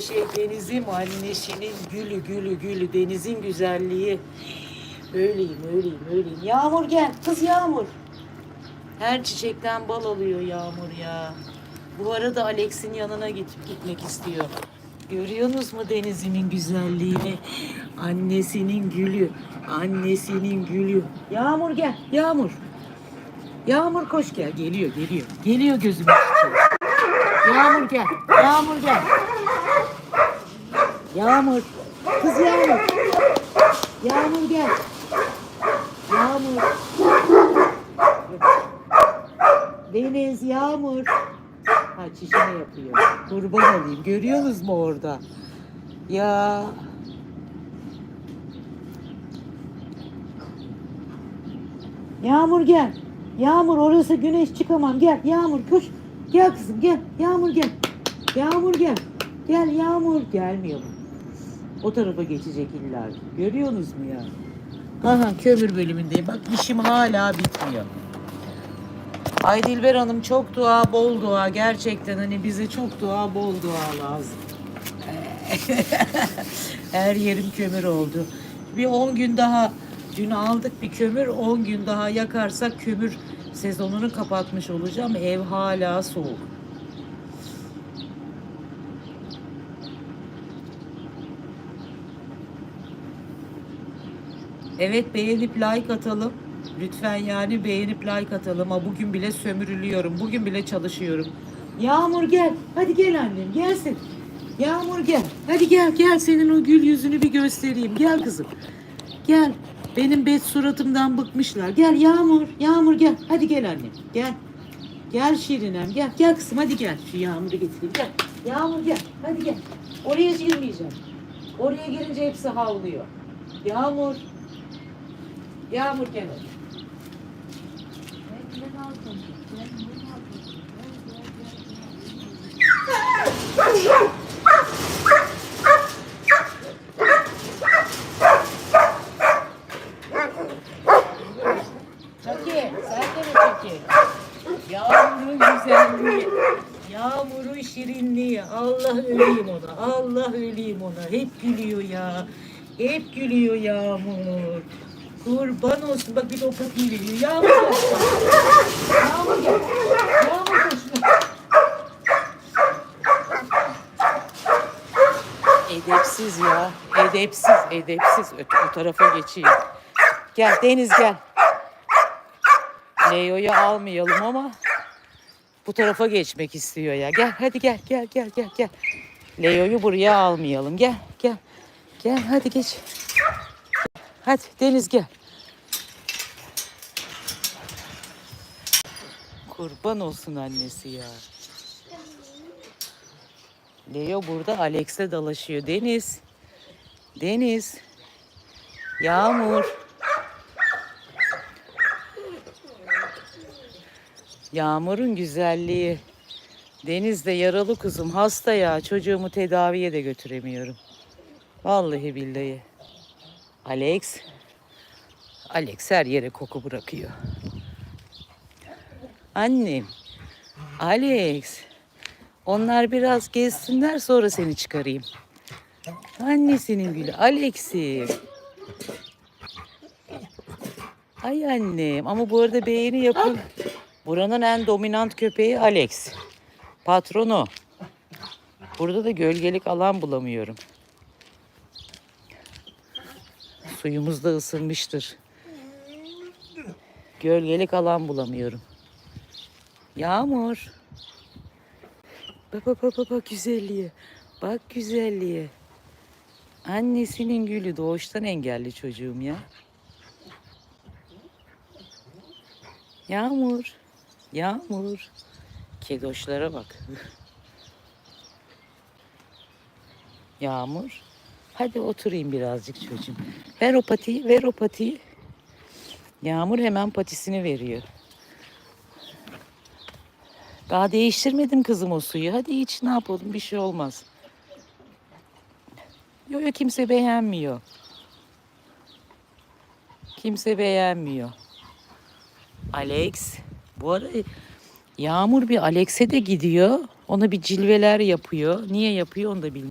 Şey denizim annesinin gülü gülü gülü denizin güzelliği. Öyleyim öyleyim öyleyim. Yağmur gel kız Yağmur. Her çiçekten bal alıyor Yağmur ya. Bu arada Alex'in yanına git, gitmek istiyor. Görüyorsunuz mu denizimin güzelliğini? Annesinin gülü, annesinin gülü. Yağmur gel, Yağmur. Yağmur koş gel, geliyor, geliyor. Geliyor gözümün çiçeği. Yağmur gel, Yağmur gel. Yağmur. Kız Yağmur. Yağmur gel. Yağmur. Deniz Yağmur. Ha çişini yapıyor. Kurban olayım. Görüyorsunuz mu orada? Ya. Yağmur gel. Yağmur orası güneş çıkamam. Gel Yağmur koş. Gel kızım gel. Yağmur gel. Yağmur gel. Gel Yağmur. Gelmiyor? O tarafa geçecek illa. Görüyorsunuz mu ya? Aha kömür bölümündeyim. Bak işim hala bitmiyor. Ay Dilber Hanım çok dua, bol dua. Gerçekten hani bize çok dua, bol dua lazım. Her yerim kömür oldu. Bir 10 gün daha dün aldık bir kömür. 10 gün daha yakarsak kömür sezonunu kapatmış olacağım. Ev hala soğuk. Evet beğenip like atalım. Lütfen yani beğenip like atalım. Ha bugün bile sömürülüyorum. Bugün bile çalışıyorum. Yağmur gel. Hadi gel annem gelsin. Yağmur gel. Hadi gel gel senin o gül yüzünü bir göstereyim. Gel kızım. Gel. Benim bet suratımdan bıkmışlar. Gel Yağmur. Yağmur gel. Hadi gel annem. Gel. Gel Şirinem gel. Gel kızım hadi gel. Şu Yağmur'u getireyim. Gel. Yağmur gel. Hadi gel. Oraya girmeyeceğim. Oraya girince hepsi havlıyor. Yağmur. Yağmur gel oğlum. Çaki, sen de mi Çaki? Yağmurun güzelliği, yağmurun şirinliği. Allah öleyim ona, Allah öleyim ona. Hep gülüyor ya. Hep gülüyor Yağmur. Kurban olsun. Bak bir de o kapıyı veriyor. Yağmur. Yağmur. Yağmur koş. Edepsiz ya. Edepsiz, edepsiz. Öte o tarafa geçeyim. Gel Deniz gel. Leo'yu almayalım ama bu tarafa geçmek istiyor ya. Gel hadi gel gel gel gel gel. Leo'yu buraya almayalım. Gel gel. Gel hadi geç. Hadi Deniz gel. Kurban olsun annesi ya. Leo burada Alex'le dalaşıyor. Deniz. Deniz. Yağmur. Yağmurun güzelliği. Denizde yaralı kuzum hasta ya. Çocuğumu tedaviye de götüremiyorum. Vallahi billahi. Alex. Alex her yere koku bırakıyor. Annem. Alex. Onlar biraz gezsinler sonra seni çıkarayım. Annesinin gülü. Alex'im. Ay annem ama bu arada beğeni yapın. Buranın en dominant köpeği Alex. Patronu. Burada da gölgelik alan bulamıyorum. Suyumuz da ısınmıştır. Gölgelik alan bulamıyorum. Yağmur. Bak bak bak bak, güzelliğe. Bak güzelliğe. Annesinin gülü doğuştan engelli çocuğum ya. Yağmur. Yağmur. Kedoşlara bak. Yağmur. Hadi oturayım birazcık çocuğum. Ver o patiyi, ver o patiyi. Yağmur hemen patisini veriyor. Daha değiştirmedim kızım o suyu. Hadi iç ne yapalım bir şey olmaz. Yok yok kimse beğenmiyor. Kimse beğenmiyor. Alex. Bu arada Yağmur bir Alex'e de gidiyor. Ona bir cilveler yapıyor. Niye yapıyor onu da bilmiyorum.